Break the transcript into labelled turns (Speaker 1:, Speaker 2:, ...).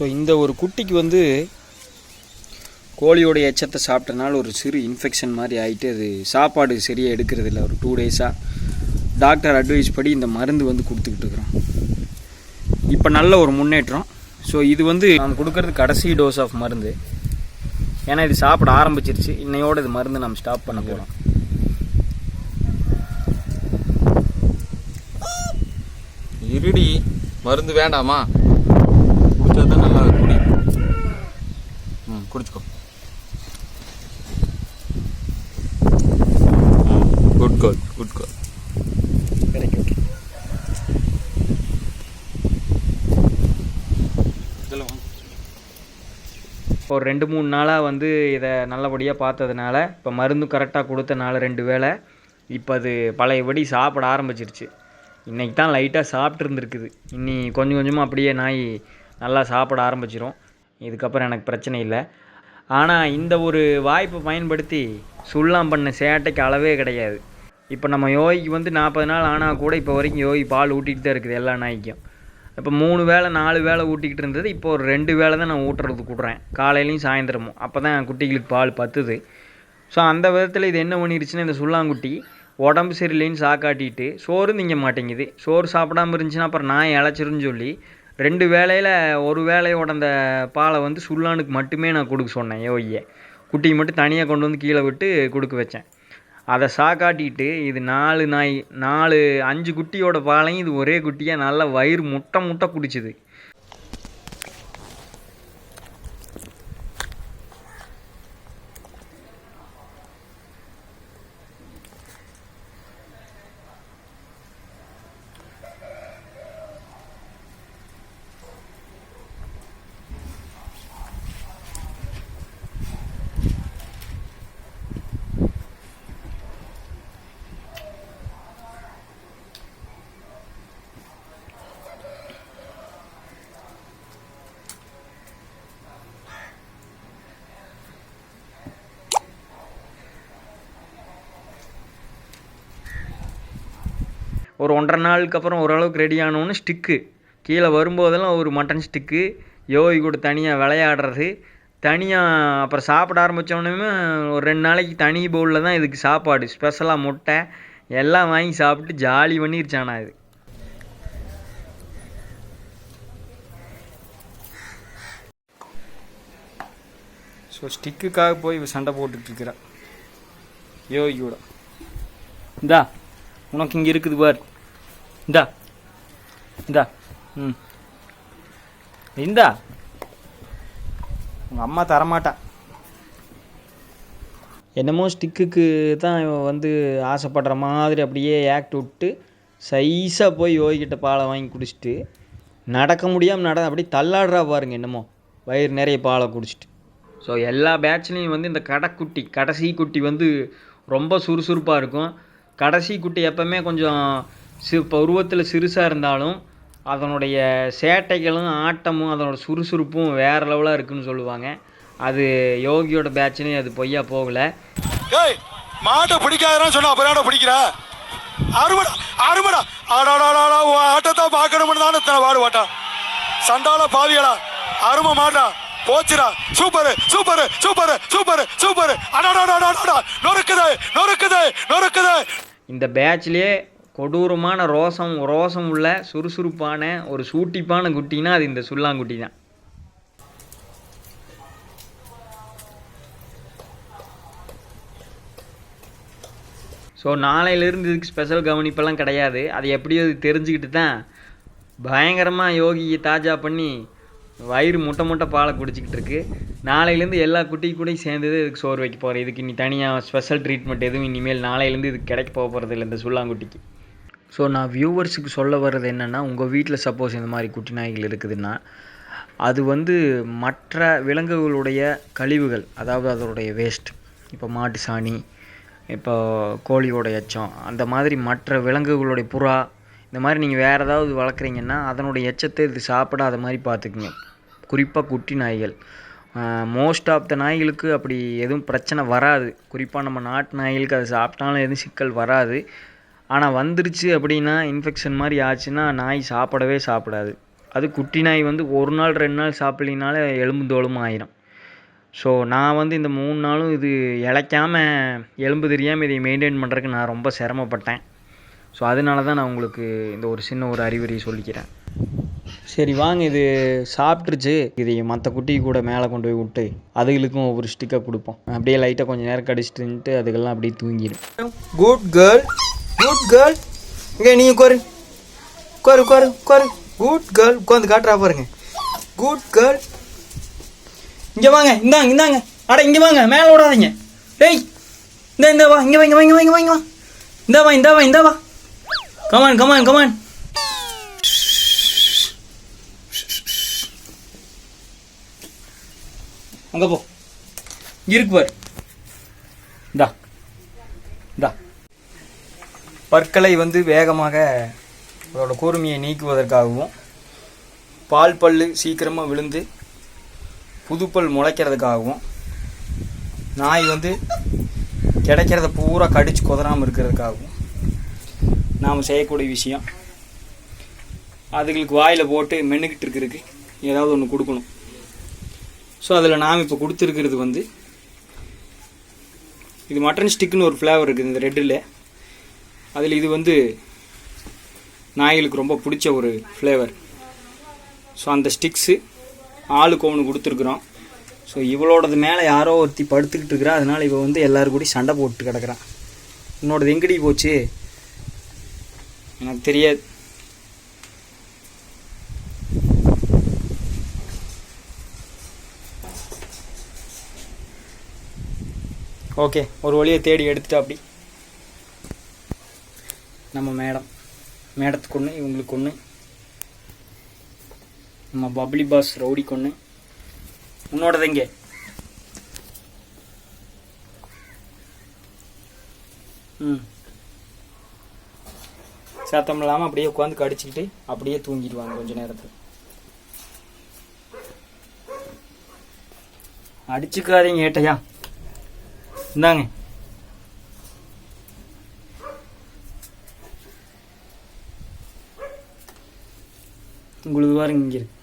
Speaker 1: So இந்த ஒரு குட்டிக்கு வந்து கோழியோட எச்சத்தை சாப்பிட்டனால ஒரு சிறு இன்ஃபெக்ஷன் மாதிரி ஆகிட்டு அது சாப்பாடு சரியாக எடுக்கிறது இல்லை ஒரு டூ டேஸாக டாக்டர் அட்வைஸ் படி இந்த மருந்து வந்து கொடுத்துக்கிட்டு இருக்கிறோம். இப்போ நல்ல ஒரு முன்னேற்றம். ஸோ இது வந்து நாம் கொடுக்கறது கடைசி டோஸ் ஆஃப் மருந்து. ஏன்னா இது சாப்பிட ஆரம்பிச்சிருச்சு. இன்னையோடு இது மருந்து நம்ம ஸ்டாப் பண்ண போகிறோம்
Speaker 2: இருடி மருந்து வேண்டாமா? குடித்தது நல்லா குடி. ம் குடிச்சுக்கோ. குட் கால் குட் கால்
Speaker 1: ஒரு ரெண்டு மூணு நாளாக வந்து இதை நல்லபடியாக பார்த்ததுனால இப்போ மருந்து கரெக்டாக கொடுத்தனால ரெண்டு வேளை இப்போ அது பழையபடி சாப்பிட ஆரம்பிச்சிருச்சு. இன்றைக்கி தான் லைட்டாக சாப்பிட்ருந்துருக்குது இன்னி கொஞ்சம் கொஞ்சமாக அப்படியே நாய் நல்லா சாப்பிட ஆரம்பிச்சிரும். இதுக்கப்புறம் எனக்கு பிரச்சனை இல்லை. ஆனால் இந்த ஒரு வாய்ப்பை பயன்படுத்தி சுள்ளம் பண்ண சேட்டைக்கு அளவே கிடையாது. இப்போ நம்ம யோகிக்கு வந்து நாற்பது நாள் ஆனால் கூட இப்போ வரைக்கும் யோகி பால் ஊட்டிகிட்டு தான் இருக்குது எல்லா நாய்க்கும். இப்போ மூணு வேளை நாலு வேளை ஊட்டிக்கிட்டு இருந்தது. இப்போ ஒரு ரெண்டு வேளை தான் நான் ஊட்டுறதுக்கு கூடுறேன் காலையிலையும் சாயந்தரமும். அப்போ தான் குட்டிகளுக்கு பால் பத்துது. ஸோ அந்த விதத்தில் இது என்ன பண்ணிருச்சுன்னா இந்த சுள்ளாங்குட்டி உடம்பு சரியில்லைன்னு சாக்காட்டிட்டு சோறு திங்க மாட்டேங்குது. சோறு சாப்பிடாம இருந்துச்சுன்னா அப்புறம் நான் இழைச்சிருன்னு சொல்லி ரெண்டு வேளையில் ஒரு வேளையோட அந்த பாலை வந்து சுல்லானுக்கு மட்டுமே நான் கொடுக்க சொன்னேன் யோகியை குட்டியை மட்டும் தனியாக கொண்டு வந்து கீழே விட்டு கொடுக்க வச்சேன். அதை சாக்காட்டிட்டு இது நாலு நாய் நாலு அஞ்சு குட்டியோட பாலையும் இது ஒரே குட்டியாக நல்லா வயிறு முட்டை முட்டை குடிச்சுது. ஒரு ஒன்றரை நாளுக்கு அப்புறம் ஓரளவுக்கு ரெடி ஆனோன்னு ஸ்டிக்கு கீழே வரும்போதெல்லாம் ஒரு மட்டன் ஸ்டிக்கு யோகி கூட தனியாக விளையாடுறது. தனியாக அப்புறம் சாப்பிட ஆரம்பித்தோடனே ஒரு ரெண்டு நாளைக்கு தனி பவுலில் தான் இதுக்கு சாப்பாடு. ஸ்பெஷலாக முட்டை எல்லாம் வாங்கி சாப்பிட்டு ஜாலி பண்ணிருச்சானா இது. ஸோ ஸ்டிக்குக்காக போய் இவ சண்டை போட்டுட்ருக்கிறா. யோகி கூட. இந்தா உனக்கு இங்கே இருக்குது பார். இந்தா. இந்தா. ம். இந்தா. உங்கள் அம்மா தரமாட்டா. என்னமோ ஸ்டிக்குக்கு தான் இவன் வந்து ஆசைப்படுற மாதிரி அப்படியே ஆக்ட் விட்டு சைஸாக போய் யோகிக்கிட்ட பாலை வாங்கி குடிச்சிட்டு நடக்க முடியாமல் நட அப்படியே தள்ளாடுறா பாருங்க என்னமோ. வயிறு நிறைய பாலை குடிச்சிட்டு. ஸோ எல்லா பேட்ச்லேயும் வந்து இந்த கடைக்குட்டி கடைசி குட்டி வந்து ரொம்ப சுறுசுறுப்பாக இருக்கும். கடைசி குட்டி எப்பவுமே கொஞ்சம் சி உருவத்தில் சிறுசாக இருந்தாலும் அதனுடைய சேட்டைகளும் ஆட்டமும் அதனோட சுறுசுறுப்பும் வேறு லெவலாக இருக்குன்னு சொல்லுவாங்க. அது யோகியோட பேட்ச்லேயும் அது பொய்யா போகலை.
Speaker 3: ஏய் மாட்டை பிடிக்காதான்னு சொன்னா அப்புறம் பிடிக்கிற? அருமடா அருமடா. ஆடாடாடா உன் ஆட்டத்தை பார்க்கணும்னு தானே இத்தனை பாடுபாட்டா சண்டால பாவிகளா அருமை மாட்டா போச்சுடா super super super super super அடாடாடாடாடா நொறுக்குது நொறுக்குது நொறுக்குது
Speaker 1: இந்த பேட்ச்லேயே கொடூரமான ரோசம் ரோசம் உள்ள சுறுசுறுப்பான ஒரு சூட்டிப்பான குட்டினா அது இந்த சுல்லாங்குட்டி தான். ஸோ நாளையிலேருந்து இதுக்கு ஸ்பெஷல் கவனிப்பெல்லாம் கிடையாது. அது எப்படியோ அது தெரிஞ்சுக்கிட்டு தான் பயங்கரமாக யோகியை தாஜா பண்ணி வயிறு முட்டை முட்டை பாலை குடிச்சிக்கிட்டு இருக்கு. நாளையிலேருந்து எல்லா குட்டி கூடையும் சேர்ந்தது இதுக்கு சோறு வைக்க போகிறேன் இதுக்கு இனி தனியாக ஸ்பெஷல் ட்ரீட்மெண்ட் எதுவும் இனிமேல் நாளையிலேருந்து இதுக்கு கிடைக்க போக போகிறது இல்லை இந்த சுல்லாங்குட்டிக்கு. ஸோ நான் வியூவர்ஸுக்கு சொல்ல வர்றது என்னென்னா உங்கள் வீட்டில் சப்போஸ் இந்த மாதிரி குட்டி நாய்கள் இருக்குதுன்னா அது வந்து மற்ற விலங்குகளுடைய கழிவுகள் அதாவது அதனுடைய வேஸ்ட் இப்போ மாட்டு சாணி இப்போ கோழியோட எச்சம் அந்த மாதிரி மற்ற விலங்குகளுடைய புறா இந்த மாதிரி நீங்கள் வேறு ஏதாவது வளர்க்குறீங்கன்னா அதனுடைய எச்சத்தை இது சாப்பிடாத மாதிரி பார்த்துக்குங்க. குறிப்பாக குட்டி நாய்கள். மோஸ்ட் ஆஃப் த நாய்களுக்கு அப்படி எதுவும் பிரச்சனை வராது. குறிப்பாக நம்ம நாட்டு நாய்களுக்கு அதை சாப்பிட்டாலும் எதுவும் சிக்கல் வராது. ஆனால் வந்துருச்சு அப்படின்னா இன்ஃபெக்ஷன் மாதிரி ஆச்சுன்னா நாய் சாப்பிடவே சாப்பிடாது.
Speaker 4: அது குட்டி நாய் வந்து ஒரு நாள் ரெண்டு நாள் சாப்பிட்லினாலே எலும்பு தோலும் ஆயிரும். ஸோ நான் வந்து இந்த மூணு நாளும் இது இழைக்காமல் எலும்பு தெரியாமல் இதை மெயின்டைன் பண்ணுறதுக்கு நான் ரொம்ப சிரமப்பட்டேன். ஸோ அதனால தான் நான் உங்களுக்கு இந்த ஒரு சின்ன ஒரு அறிவுரையை சொல்லிக்கிறேன். சரி வாங்க இது சாப்பிட்ருச்சு இதை மற்ற குட்டி கூட மேலே கொண்டு போய் விட்டு அதுகளுக்கும் ஒவ்வொரு ஸ்டிக்கை கொடுப்போம். அப்படியே லைட்டாக கொஞ்சம் நேரம் கடிச்சிட்டு அதுக்கெல்லாம் அப்படியே தூங்கிடும்.
Speaker 1: குட் கேர்ள் குட் கேர்ள் இங்கே நீ உட்காரு உட்காரு உட்காரு உட்காரு குட் கேர்ள் உட்காந்து காட்டுறா பாருங்க. குட் கேர்ள் இங்கே வாங்க. இந்தாங்க இந்தாங்க. அட இங்கே வாங்க. மேலே விடாதீங்க டேய். இந்த இந்த வா. இங்கே வாங்க வாங்க வாங்க வாங்க வா இந்த வா இந்த வா இந்த வா. கமான் கமான் கமான் அங்கே போ. இங்க இருக்கு பாரு இந்தா இந்தா பற்களை வந்து வேகமாக அதோட கூர்மையை நீக்குவதற்காகவும் பால் பல்லு சீக்கிரமாக விழுந்து புதுப்பல் முளைக்கிறதுக்காகவும் நாய் வந்து கிடைக்கிறத பூரா கடிச்சு குதறாமல் இருக்கிறதுக்காகவும் நாம் செய்யக்கூடிய விஷயம். அதுகளுக்கு வாயில் போட்டு மென்னுக்கிட்டு இருக்கிறதுக்கு ஏதாவது ஒன்று கொடுக்கணும். ஸோ அதில் நாம் இப்போ கொடுத்துருக்கிறது வந்து இது மட்டன் ஸ்டிக்குன்னு ஒரு ஃப்ளேவர் இருக்குது இந்த ரெட்டில். அதில் இது வந்து நாய்களுக்கு ரொம்ப பிடிச்ச ஒரு ஃப்ளேவர் ஸோ அந்த ஸ்டிக்ஸு ஆளுக்கு ஒன்று கொடுத்துருக்குறோம். ஸோ இவளோடது மேலே யாரோ ஒருத்தி படுத்துக்கிட்டு இருக்கிறா. அதனால் இவள் வந்து எல்லோரும் கூடி சண்டை போட்டு கிடக்குறான் உன்னோடது எங்கடி போச்சு? எனக்கு தெரியாது. ஓகே ஒரு வழியை தேடி எடுத்துட்டு அப்படி. நம்ம மேடம். மேடத்துக்கு ஒன்று இவங்களுக்கு ஒன்று நம்ம பப்ளி பாஸ் ரவுடிக்கு ஒன்று உன்னோடது எங்கே? ம். சத்தம் இல்லாமல் அப்படியே உட்காந்து கடிச்சிக்கிட்டு அப்படியே தூங்கிடுவாங்க கொஞ்ச நேரத்தில். அடிச்சுக்காதீங்க ஏட்டையா. இந்தாங்க. உங்களுக்கு பாருங்க இங்கே இருக்கு